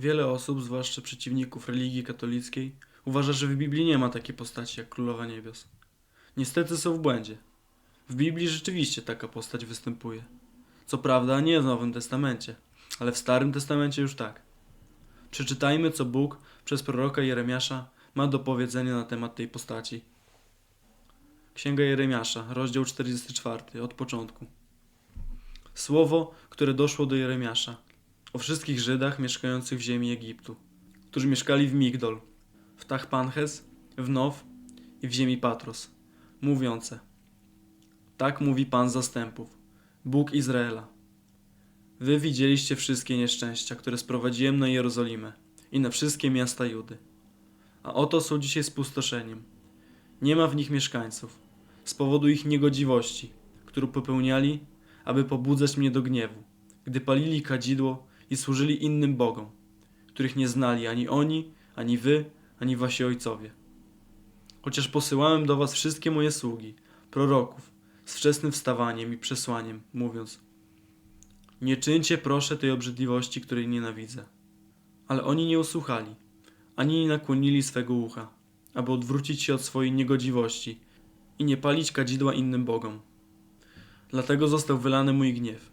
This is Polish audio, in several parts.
Wiele osób, zwłaszcza przeciwników religii katolickiej, uważa, że w Biblii nie ma takiej postaci jak Królowa Niebios. Niestety są w błędzie. W Biblii rzeczywiście taka postać występuje. Co prawda nie w Nowym Testamencie, ale w Starym Testamencie już tak. Przeczytajmy, co Bóg przez proroka Jeremiasza ma do powiedzenia na temat tej postaci. Księga Jeremiasza, rozdział 44, od początku. Słowo, które doszło do Jeremiasza o wszystkich Żydach mieszkających w ziemi Egiptu, którzy mieszkali w Migdol, w Tachpanches, w Now i w ziemi Patros, mówiące Tak mówi Pan zastępów, Bóg Izraela. Wy widzieliście wszystkie nieszczęścia, które sprowadziłem na Jerozolimę i na wszystkie miasta Judy. A oto są dzisiaj spustoszeniem. Nie ma w nich mieszkańców, z powodu ich niegodziwości, którą popełniali, aby pobudzać mnie do gniewu, gdy palili kadzidło i służyli innym bogom, których nie znali ani oni, ani wy, ani wasi ojcowie. Chociaż posyłałem do was wszystkie moje sługi, proroków, z wczesnym wstawaniem i przesłaniem, mówiąc: Nie czyńcie proszę tej obrzydliwości, której nienawidzę. Ale oni nie usłuchali, ani nie nakłonili swego ucha, aby odwrócić się od swojej niegodziwości i nie palić kadzidła innym bogom. Dlatego został wylany mój gniew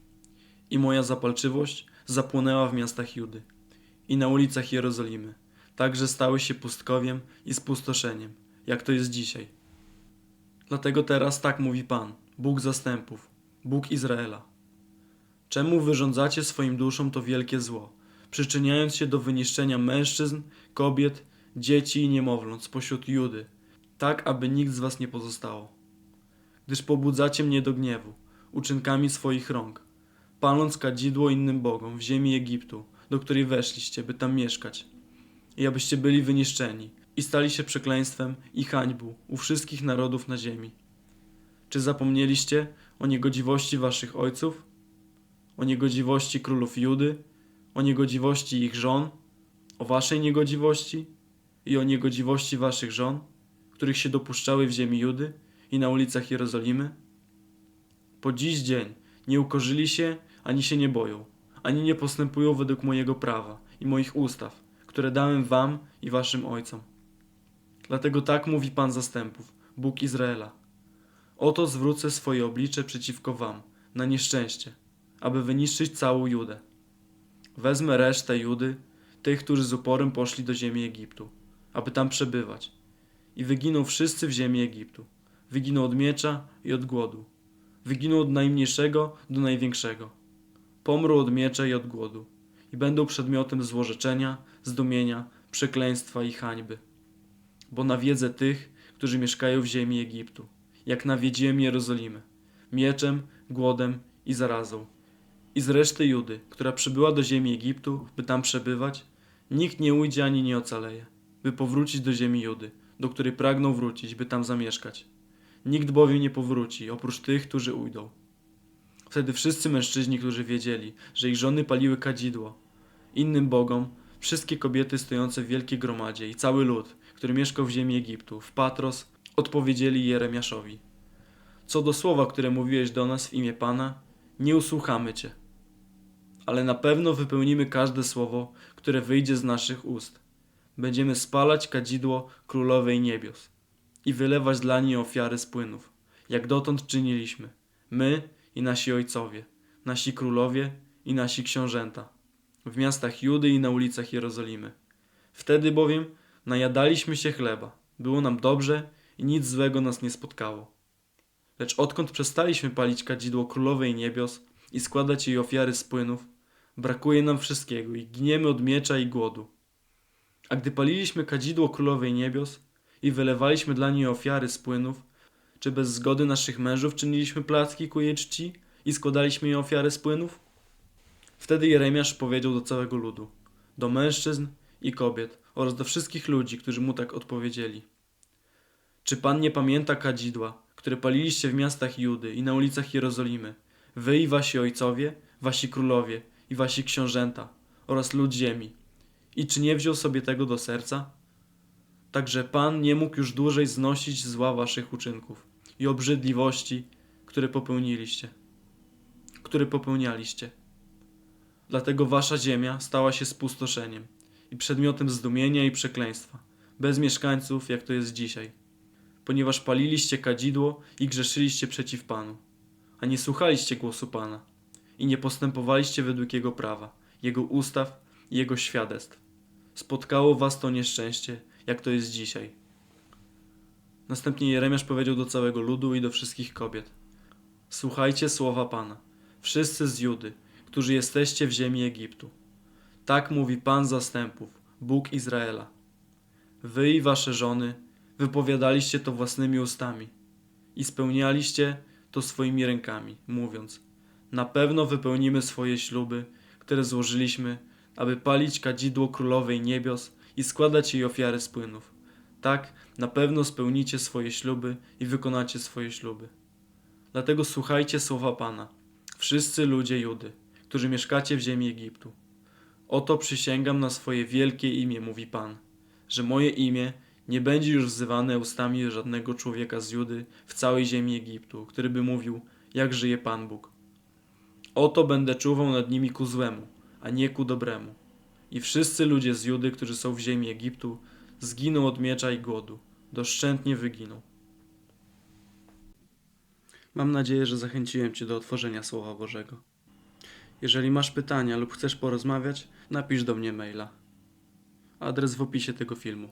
i moja zapalczywość zapłonęła w miastach Judy i na ulicach Jerozolimy, tak że stały się pustkowiem i spustoszeniem, jak to jest dzisiaj. Dlatego teraz tak mówi Pan, Bóg zastępów, Bóg Izraela. Czemu wyrządzacie swoim duszom to wielkie zło, przyczyniając się do wyniszczenia mężczyzn, kobiet, dzieci i niemowląt spośród Judy, tak aby nikt z was nie pozostało? Gdyż pobudzacie mnie do gniewu, uczynkami swoich rąk, paląc kadzidło innym bogom w ziemi Egiptu, do której weszliście, by tam mieszkać, i abyście byli wyniszczeni i stali się przekleństwem i hańbą u wszystkich narodów na ziemi. Czy zapomnieliście o niegodziwości waszych ojców, o niegodziwości królów Judy, o niegodziwości ich żon, o waszej niegodziwości? I o niegodziwości waszych żon, których się dopuszczały w ziemi Judy i na ulicach Jerozolimy? Po dziś dzień nie ukorzyli się ani się nie boją, ani nie postępują według mojego prawa i moich ustaw, które dałem wam i waszym ojcom. Dlatego tak mówi Pan zastępów, Bóg Izraela. Oto zwrócę swoje oblicze przeciwko wam, na nieszczęście, aby wyniszczyć całą Judę. Wezmę resztę Judy, tych, którzy z uporem poszli do ziemi Egiptu, aby tam przebywać. I wyginą wszyscy w ziemi Egiptu. Wyginą od miecza i od głodu. Wyginą od najmniejszego do największego. Pomrą od miecza i od głodu. I będą przedmiotem złorzeczenia, zdumienia, przekleństwa i hańby. Bo nawiedzę tych, którzy mieszkają w ziemi Egiptu, jak nawiedziłem Jerozolimę, mieczem, głodem i zarazą. I z reszty Judy, która przybyła do ziemi Egiptu, by tam przebywać, nikt nie ujdzie ani nie ocaleje, by powrócić do ziemi Judy, do której pragną wrócić, by tam zamieszkać. Nikt bowiem nie powróci, oprócz tych, którzy ujdą. Wtedy wszyscy mężczyźni, którzy wiedzieli, że ich żony paliły kadzidło, innym bogom, wszystkie kobiety stojące w wielkiej gromadzie i cały lud, który mieszkał w ziemi Egiptu, w Patros, odpowiedzieli Jeremiaszowi. Co do słowa, które mówiłeś do nas w imię Pana, nie usłuchamy Cię. Ale na pewno wypełnimy każde słowo, które wyjdzie z naszych ust. Będziemy spalać kadzidło królowej niebios i wylewać dla niej ofiary z płynów, jak dotąd czyniliśmy, my i nasi ojcowie, nasi królowie i nasi książęta, w miastach Judy i na ulicach Jerozolimy. Wtedy bowiem najadaliśmy się chleba, było nam dobrze i nic złego nas nie spotkało. Lecz odkąd przestaliśmy palić kadzidło królowej niebios i składać jej ofiary z płynów, brakuje nam wszystkiego i giniemy od miecza i głodu. A gdy paliliśmy kadzidło królowej niebios i wylewaliśmy dla niej ofiary z płynów, czy bez zgody naszych mężów czyniliśmy placki ku jej czci i składaliśmy jej ofiary z płynów? Wtedy Jeremiasz powiedział do całego ludu, do mężczyzn i kobiet oraz do wszystkich ludzi, którzy mu tak odpowiedzieli. Czy Pan nie pamięta kadzidła, które paliliście w miastach Judy i na ulicach Jerozolimy, wy i wasi ojcowie, wasi królowie i wasi książęta oraz lud ziemi? I czy nie wziął sobie tego do serca? Także Pan nie mógł już dłużej znosić zła waszych uczynków i obrzydliwości, które popełniliście, które popełnialiście. Dlatego wasza ziemia stała się spustoszeniem i przedmiotem zdumienia i przekleństwa, bez mieszkańców, jak to jest dzisiaj, ponieważ paliliście kadzidło i grzeszyliście przeciw Panu, a nie słuchaliście głosu Pana i nie postępowaliście według Jego prawa, Jego ustaw i Jego świadectw. Spotkało was to nieszczęście, jak to jest dzisiaj. Następnie Jeremiasz powiedział do całego ludu i do wszystkich kobiet: Słuchajcie słowa Pana, wszyscy z Judy, którzy jesteście w ziemi Egiptu. Tak mówi Pan zastępów, Bóg Izraela. Wy i wasze żony wypowiadaliście to własnymi ustami i spełnialiście to swoimi rękami, mówiąc: Na pewno wypełnimy swoje śluby, które złożyliśmy, aby palić kadzidło królowej niebios i składać jej ofiary z płynów. Tak, na pewno spełnicie swoje śluby i wykonacie swoje śluby. Dlatego słuchajcie słowa Pana, wszyscy ludzie Judy, którzy mieszkacie w ziemi Egiptu. Oto przysięgam na swoje wielkie imię, mówi Pan, że moje imię nie będzie już wzywane ustami żadnego człowieka z Judy w całej ziemi Egiptu, który by mówił, jak żyje Pan Bóg. Oto będę czuwał nad nimi ku złemu, a nie ku dobremu. I wszyscy ludzie z Judy, którzy są w ziemi Egiptu, zginą od miecza i głodu, doszczętnie wyginą. Mam nadzieję, że zachęciłem Cię do otworzenia Słowa Bożego. Jeżeli masz pytania lub chcesz porozmawiać, napisz do mnie maila. Adres w opisie tego filmu.